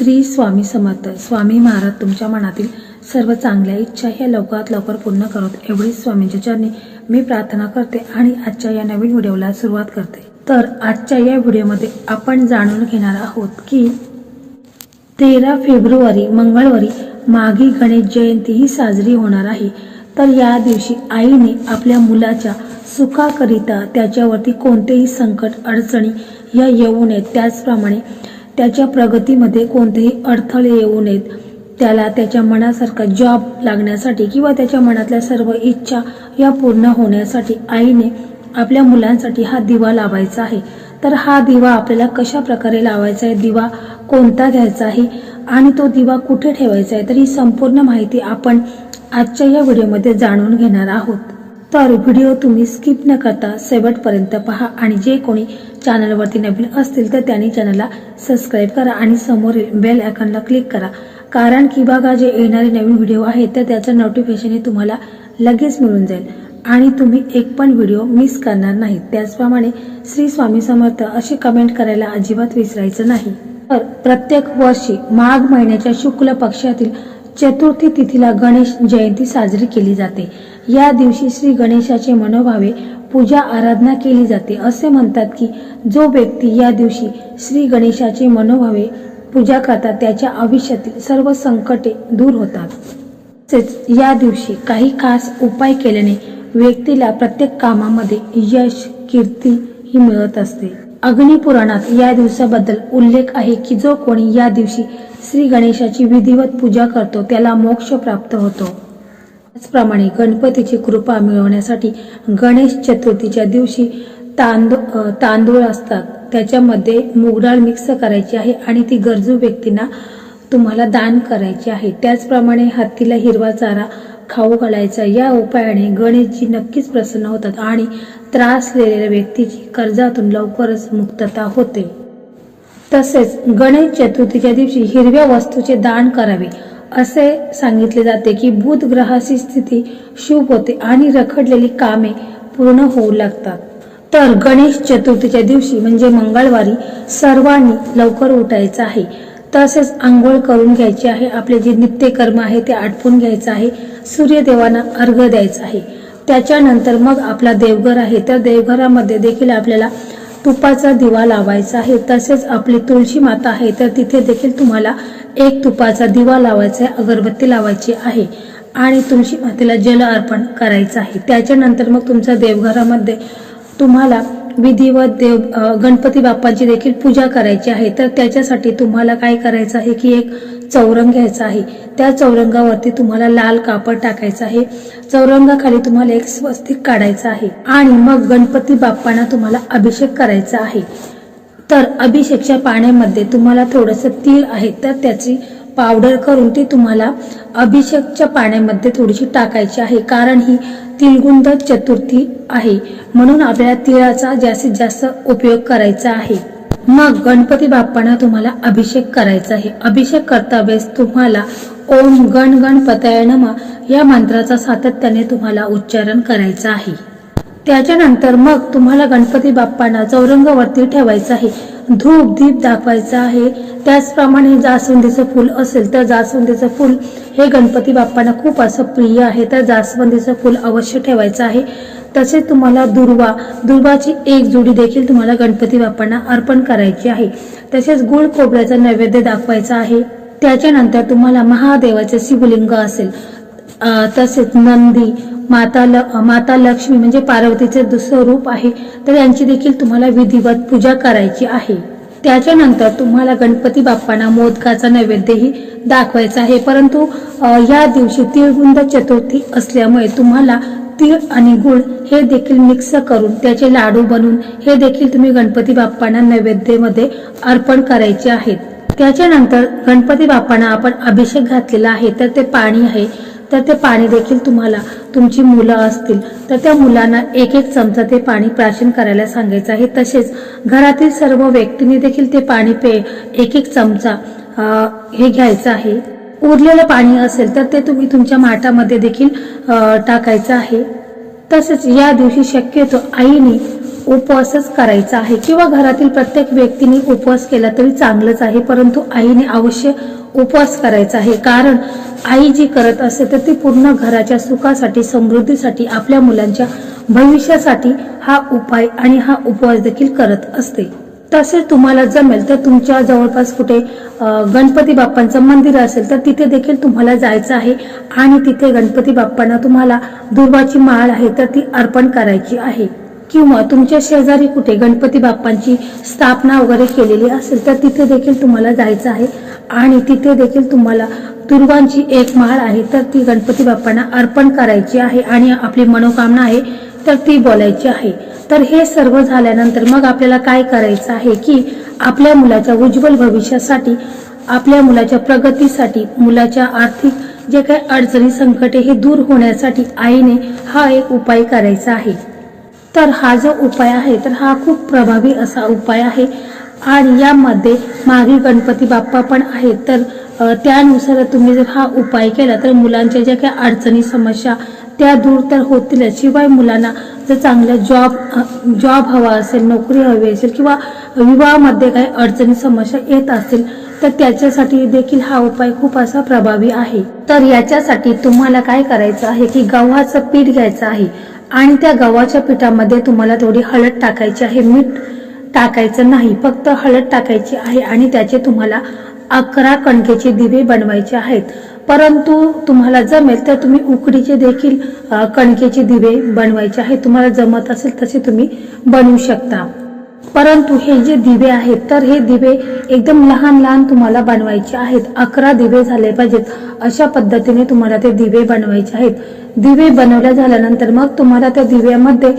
श्री स्वामी समर्थ स्वामी महाराज तुमच्या मनातील सर्व चांगल्या इच्छा ह्या लवकरात लवकर पूर्ण करत. एवढीच स्वामींच्या चरणी मी प्रार्थना करते आणि आजच्या या नवीन व्हिडिओला सुरुवात करते. तर आजच्या या व्हिडिओमध्ये आपण जाणून घेणार आहोत की तेरा फेब्रुवारी मंगळवारी माघी गणेश जयंती ही साजरी होणार आहे. तर या दिवशी आईने आपल्या मुलाच्या सुखाकरिता त्याच्यावरती कोणतेही संकट अडचणी या येऊ नयेत. त्याचप्रमाणे त्याच्या प्रगतीमध्ये कोणतेही अडथळे येऊ नयेत. त्याला त्याच्या मनासारखा जॉब लागण्यासाठी किंवा त्याच्या मनातल्या सर्व इच्छा या पूर्ण होण्यासाठी आईने आपल्या मुलांसाठी हा दिवा लावायचा आहे. तर हा दिवा आपल्याला कशा प्रकारे लावायचा आहे? दिवा कोणता घ्यायचा आहे? आणि तो दिवा कुठे ठेवायचा आहे? तर ही संपूर्ण माहिती आपण आजच्या या व्हिडिओमध्ये जाणून घेणार आहोत. तर व्हिडिओ तुम्ही स्किप न करता शेवटपर्यंत पहा आणि जे कोणी चॅनलवरती नवीन असतील तर त्यांनी चॅनलला सबस्क्राईब करा आणि समोरील बेल आयकॉनला क्लिक करा. कारण की बघा जे येणारे नवीन व्हिडिओ आहेत तर त्याचं नोटिफिकेशन हे तुम्हाला लगेच मिळून जाईल. आणि तुम्ही एक पण व्हिडिओ मिस करणार नाही. त्याचप्रमाणे श्री स्वामी समर्थ अशी कमेंट करायला अजिबात विसरायचं नाही. तर प्रत्येक वर्षी माघ महिन्याच्या शुक्ल पक्षातील चतुर्थी तिथीला गणेश जयंती साजरी केली जाते. या दिवशी श्री गणेशाचे मनोभावे पूजा आराधना केली जाते. असे म्हणतात की जो व्यक्ती या दिवशी श्री गणेशाचे मनोभावे पूजा करतात त्याच्या आयुष्यातील सर्व संकटे दूर होतात. तसेच या दिवशी काही खास उपाय केल्याने व्यक्तीला प्रत्येक कामामध्ये यश कीर्ती ही मिळत असते. अग्निपुराणात या दिवसाबद्दल उल्लेख आहे की जो कोणी या दिवशी श्री गणेशाची विधिवत पूजा करतो त्याला मोक्ष प्राप्त होतो. त्याचप्रमाणे गणपतीची कृपा मिळवण्यासाठी गणेश चतुर्थीच्या दिवशी तांदू तांदूळ असतात. त्याच्यामध्ये मूगडाळ मिक्स करायची आहे आणि ती गरजू व्यक्तींना तुम्हाला दान करायची आहे. त्याचप्रमाणे हत्तीला हिरवा चारा खाऊ घालायचा. या उपायाने गणेशजी नक्कीच प्रसन्न होतात आणि त्रासलेल्या व्यक्तीची कर्जातून लवकरच मुक्तता होते. तसेच गणेश चतुर्थीच्या दिवशी हिरव्या वस्तूचे दान करावे. असे सांगितले जाते की भूतग्रहाची ग्रहाची स्थिती शुभ होते आणि रखडलेली कामे पूर्ण होऊ लागतात. तर गणेश चतुर्थीच्या दिवशी म्हणजे मंगळवारी सर्वांनी लवकर उठायचं आहे. तसेच आंघोळ करून घ्यायची आहे. आपले जे नित्यकर्म आहे ते आटपून घ्यायचं आहे. सूर्यदेवांना अर्घ द्यायचं आहे. त्याच्यानंतर मग आपला देवघर आहे. तर देवघरामध्ये देखील आपल्याला तुपाचा दिवा लावायचा आहे. तसेच आपली तुळशी माता आहे. तर तिथे देखील तुम्हाला एक तुपाचा दिवा लावायचा आहे अगरबत्ती लावायची आहे. आणि तुळशी मातेला जल अर्पण करायचं आहे. त्याच्यानंतर मग तुमच्या देवघरामध्ये तुम्हाला विधिवत देव गणपती बाप्पाची देखील पूजा करायची आहे. तर त्याच्यासाठी तुम्हाला काय करायचं आहे की एक चौरंग घ्यायचा आहे. त्या चौरंगावरती तुम्हाला लाल कापड टाकायचं आहे. चौरंगाखाली तुम्हाला एक स्वस्तिक काढायचं आहे. आणि मग गणपती बाप्पांना तुम्हाला अभिषेक करायचा आहे. तर अभिषेकच्या पाण्यामध्ये तुम्हाला थोडंसं तीळ आहे. तर त्याची पावडर करून ती तुम्हाला अभिषेकच्या पाण्यामध्ये थोडीशी टाकायची आहे. कारण ही तिळगुंद चतुर्थी आहे. म्हणून आपल्याला तिळाचा जास्तीत जास्त उपयोग करायचा आहे. मग गणपती बाप्पांना तुम्हाला अभिषेक करायचा आहे. अभिषेक करता वेळेस तुम्हाला ओम गण गणपतय नम या मंत्राचा सातत्याने तुम्हाला उच्चारण करायचं आहे. त्याच्यानंतर मग तुम्हाला गणपती बाप्पांना चौरंगावरती ठेवायचं आहे. धूप दीप दाखवायचा आहे. त्याचप्रमाणे जास्वंदीचं फूल असेल तर जास्वंदीचं फूल हे गणपती बाप्पांना खूप असं प्रिय आहे. तर जास्वंदीचं फूल अवश्य ठेवायचं आहे. तसेच तुम्हाला दुर्वा दुर्वाची एक जोडी देखील तुम्हाला गणपती बाप्पांना अर्पण करायची आहे. तसेच गुळ खोबऱ्याचा नैवेद्य दाखवायचा आहे. त्याच्यानंतर तुम्हाला महादेवाचे शिवलिंग असेल. तसेच नंदी माता ल माता लक्ष्मी म्हणजे पार्वतीचे दुसरं रूप आहे. तर यांची देखील तुम्हाला विधिवत पूजा करायची आहे. त्याच्यानंतर तुम्हाला गणपती बाप्पांना मोदकाचा नैवेद्यही दाखवायचा आहे. परंतु या दिवशी तिळगुंद चतुर्थी असल्यामुळे तुम्हाला तीळ आणि गुळ हे देखील मिक्स करून त्याचे लाडू बनवून हे देखील तुम्ही गणपती बाप्पांना नैवेद्यामध्ये अर्पण करायचे आहेत. त्याच्यानंतर गणपती बाप्पांना आपण अभिषेक घातलेला आहे तर ते पाणी आहे. तर ते पाणी देखील तुम्हाला तुमची मुलं असतील तर त्या मुलांना एक एक चमचा ते पाणी प्राशन करायला सांगायचं आहे. तसेच घरातील सर्व व्यक्तींनी देखील ते पाणी पे एक एक चमचा हे घ्यायचं आहे. उरलेलं पाणी असेल तर ते तुम्ही तुमच्या माठामध्ये देखील टाकायचं आहे. तसेच या दिवशी शक्यतो आईने उपवासच करायचा आहे किंवा घरातील प्रत्येक व्यक्तीने उपवास केला तरी चांगलंच आहे परंतु आईने अवश्य उपवास करायचा आहे. कारण आई जी करत असते तर ती पूर्ण घराच्या सुखासाठी समृद्धीसाठी आपल्या मुलांच्या भविष्यासाठी हा उपाय आणि हा उपवास देखील करत असते. तसेच तुम्हाला जमेल तर तुमच्या जवळपास कुठे गणपती बाप्पांचं मंदिर असेल तर तिथे देखील तुम्हाला जायचं आहे. आणि तिथे गणपती बाप्पांना तुम्हाला दुर्वाची माळ आहे तर ती अर्पण करायची आहे. किंवा तुमच्या शेजारी कुठे गणपती बाप्पांची स्थापना वगैरे केलेली असेल तर तिथे देखील तुम्हाला जायचं आहे. आणि तिथे देखील तुम्हाला दुर्वांची एक माळ आहे तर ती गणपती बाप्पांना अर्पण करायची आहे. आणि आपली मनोकामना आहे तर ती बोलायची आहे. तर हे सर्व झाल्यानंतर मग आपल्याला काय करायचं आहे की आपल्या मुलाच्या उज्ज्वल भविष्यासाठी आपल्या मुलाच्या प्रगतीसाठी मुलाच्या आर्थिक जे काही अडचणी संकटे हे दूर होण्यासाठी आईने हा एक उपाय करायचा आहे. तर हा जो उपाय आहे तर हा खूप प्रभावी असा उपाय आहे. आणि यामध्ये मागे गणपती बाप्पा पण आहेत. तर त्यानुसार तुम्ही जर हा उपाय केला तर मुलांच्या ज्या काही अडचणी समस्या त्या दूर तर होतीलच शिवाय मुलांना जर चांगला जॉब जॉब हवा असेल नोकरी हवी असेल किंवा विवाहामध्ये काही अडचणी समस्या येत असतील तर त्याच्यासाठी देखील हा उपाय खूप असा प्रभावी आहे. तर याच्यासाठी तुम्हाला काय करायचं आहे की गव्हाचं पीठ घ्यायचं आहे आणि त्या गव्हाच्या पिठामध्ये तुम्हाला थोडी हळद टाकायची आहे मीठ टाकायचं नाही. फक्त हळद टाकायची आहे आणि त्याचे तुम्हाला अकरा कणकेचे दिवे बनवायचे आहेत. परंतु तुम्हाला जमेल तर तुम्ही उकडीचे देखील कणकेचे दिवे बनवायचे आहेत. तुम्हाला जमत असेल तसे तुम्ही बनवू शकता. परंतु हे जे दिवे आहेत तर हे दिवे एकदम लहान लहान तुम्हाला बनवायचे आहेत. अकरा दिवे झाले पाहिजेत. अशा पद्धतीने तुम्हाला ते दिवे बनवायचे आहेत. दिवे बनवल्या झाल्यानंतर मग तुम्हाला त्या दिव्यामध्ये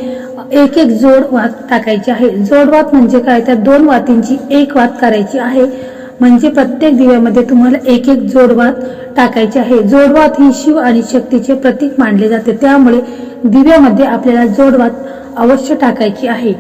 एक एक जोड वात टाकायची आहे. जोडवात म्हणजे काय? तर दोन वातींची एक वात करायची आहे. म्हणजे प्रत्येक दिव्यामध्ये तुम्हाला एक एक जोडवात टाकायचे आहे. जोडवात ही शिव आणि शक्तीचे प्रतीक मानले जाते. त्यामुळे दिव्यामध्ये आपल्याला जोडवात अवश्य टाकायची आहे.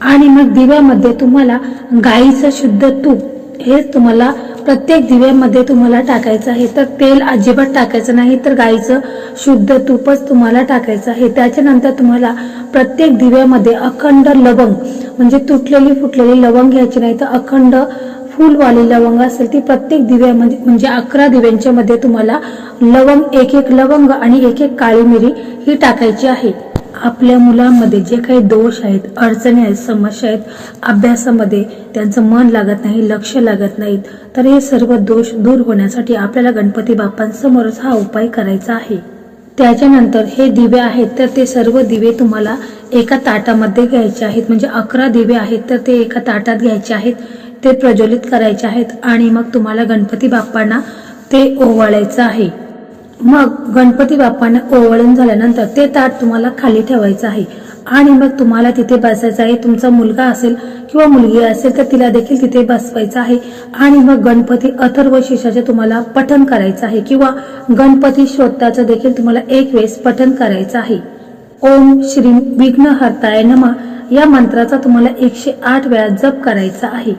आणि मग दिव्यामध्ये तुम्हाला गाईचं शुद्ध तूप हे तुम्हाला प्रत्येक दिव्यामध्ये तुम्हाला टाकायचं आहे. तर तेल अजिबात टाकायचं नाही तर गाईचं शुद्ध तूपच तुम्हाला टाकायचं आहे. त्याच्यानंतर तुम्हाला प्रत्येक दिव्यामध्ये अखंड लवंग म्हणजे तुटलेली फुटलेली लवंग घ्यायची नाही तर अखंड फुलवाली लवंग असेल ती प्रत्येक दिव्यामध्ये म्हणजे अकरा दिव्यांच्या मध्ये तुम्हाला लवंग एक एक लवंग आणि एक एक काळी मिरी ही टाकायची आहे. आपल्या मुलांमध्ये जे काही दोष आहेत अडचणी आहेत समस्या आहेत अभ्यासामध्ये त्यांचं मन लागत नाही लक्ष लागत नाहीत तर हे सर्व दोष दूर होण्यासाठी आपल्याला गणपती बाप्पांसमोरच हा उपाय करायचा आहे. त्याच्यानंतर हे दिवे आहेत तर ते सर्व दिवे तुम्हाला एका ताटामध्ये घ्यायचे आहेत. म्हणजे अकरा दिवे आहेत तर ते एका ताटात घ्यायचे आहेत ते प्रज्वलित करायचे आहेत आणि मग तुम्हाला गणपती बाप्पांना ते ओवाळायचं आहे. मग गणपती बाप्पांना ओवळून झाल्यानंतर ते ताट तुम्हाला खाली ठेवायचं आहे. आणि मग तुम्हाला तिथे बसायचं आहे. तुमचा मुलगा असेल किंवा मुलगी असेल तर तिला देखील तिथे बसवायचं आहे. आणि मग गणपती अथर्व शिष्याचे तुम्हाला पठन करायचं आहे. किंवा गणपती श्रोताचं देखील तुम्हाला एक वेळेस पठन करायचं आहे. ओम श्री विघ्नहर्ताय नमा. या मंत्राचा तुम्हाला एकशे आठ वेळा जप करायचा आहे.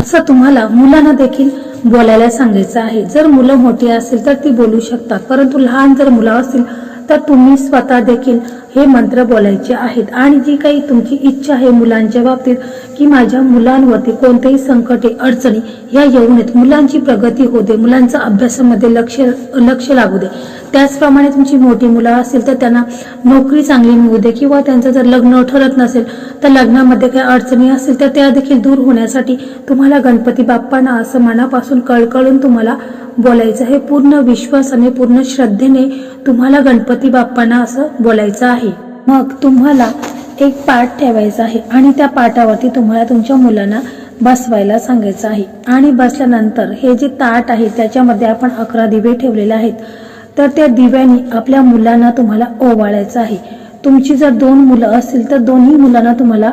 असं तुम्हाला मुलांना देखील बोलायला सांगायचं आहे. जर मुलं मोठी असेल तर ती बोलू शकतात. परंतु लहान जर मुलं असतील तर तुम्ही स्वतः देखील हे मंत्र बोलायचे आहेत. आणि जी काही तुमची इच्छा आहे मुलांच्या बाबतीत की माझ्या मुलांवरती कोणतेही संकटे अडचणी या येऊ नयेत. मुलांची प्रगती होऊ दे मुलांचा अभ्यासामध्ये लक्ष लक्ष लागू दे. त्याचप्रमाणे तुमची मोठी मुलं असतील तर त्यांना नोकरी चांगली मिळू दे किंवा त्यांचं जर लग्न ठरत नसेल तर लग्नामध्ये काही अडचणी असतील तर त्या देखील दूर होण्यासाठी तुम्हाला गणपती बाप्पांना असं मनापासून कळकळून तुम्हाला बोलायचं हे पूर्ण विश्वासाने पूर्ण श्रद्धेने तुम्हाला गणपती बाप्पांना असं बोलायचं आहे. मग तुम्हाला एक पाठ ठेवायचा आहे आणि त्या पाठावरती तुम्हाला तुमच्या मुलांना बसवायला सांगायचं आहे. आणि बसल्यानंतर हे जे ताट आहे त्याच्यामध्ये आपण अकरा दिवे ठेवलेले आहेत. तर त्या दिव्याने आपल्या मुलांना तुम्हाला ओवाळायचं आहे. तुमची जर दोन मुलं असतील तर दोन्ही मुलांना तुम्हाला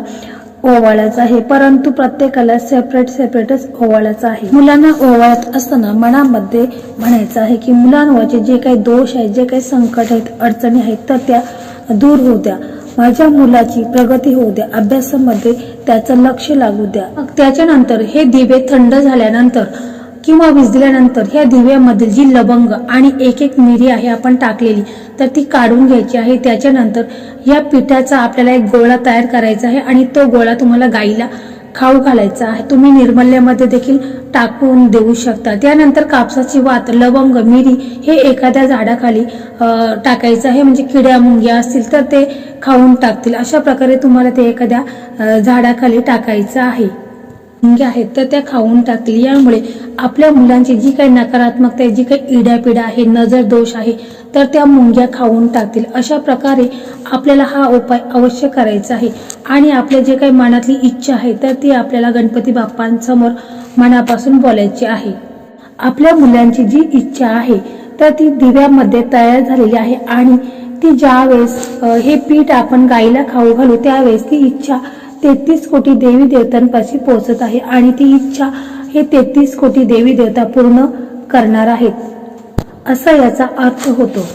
ओवाळायचं आहे. परंतु प्रत्येकाला सेपरेट सेपरेटच ओवाळायचं आहे. मुलांना ओवाळत असताना मनामध्ये म्हणायचं आहे की मुलांवरचे जे काही दोष आहेत जे काही संकट आहेत अडचणी आहेत तर त्या दूर होऊ द्या. माझ्या मुलाची प्रगती होऊ द्या. अभ्यासामध्ये त्याचं लक्ष लागू द्या. त्याच्यानंतर हे दिवे थंड झाल्यानंतर किंवा विजल्यानंतर ह्या दिव्यामधील जी लवंग आणि एक एक मिरी आहे आपण टाकलेली तर ती काढून घ्यायची आहे. त्याच्यानंतर या पिठाचा आपल्याला एक गोळा तयार करायचा आहे आणि तो गोळा तुम्हाला गाईला खाऊ घालायचा आहे. तुम्ही निर्मल्यामध्ये देखील टाकून देऊ शकता. त्यानंतर कापसाची वात लवंग मिरी हे एखाद्या झाडाखाली टाकायचं आहे. म्हणजे किड्या मुंग्या असतील तर ते खाऊन टाकतील. अशा प्रकारे तुम्हाला ते एखाद्या झाडाखाली टाकायचं आहे. मुंग्या आहेत तर त्या खाऊन टाकतील. यामुळे आपल्या मुलांची जी काही नकारात्मकता आहे जी काही इडापिडा आहे नजर दोष आहे तर त्या मुंग्या खाऊन टाकतील. अशा प्रकारे आपल्याला हा उपाय अवश्य करायचा आहे. आणि आपल्या जे काही मनातली इच्छा आहे तर ती आपल्याला गणपती बाप्पांसमोर मनापासून बोलायची आहे. आपल्या मुलांची जी इच्छा आहे तर ती दिव्यामध्ये तयार झालेली आहे आणि ती ज्यावेळेस हे पीठ आपण गाईला खाऊ घालू त्यावेळेस ती इच्छा तेहतीस कोटी देवी देवतांपाशी पोहोचत आहे आणि ती इच्छा हे तेहतीस कोटी देवी देवता पूर्ण करणार आहेत असा याचा अर्थ होतो.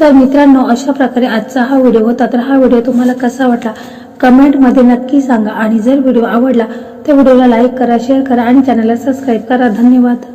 तर मित्रांनो अशा प्रकारे आजचा हा व्हिडिओ होता. तर हा व्हिडिओ तुम्हाला कसा वाटला? कमेंटमध्ये नक्की सांगा. आणि जर व्हिडिओ आवडला तर व्हिडिओला लाईक करा शेअर करा आणि चॅनलला सबस्क्राईब करा. धन्यवाद.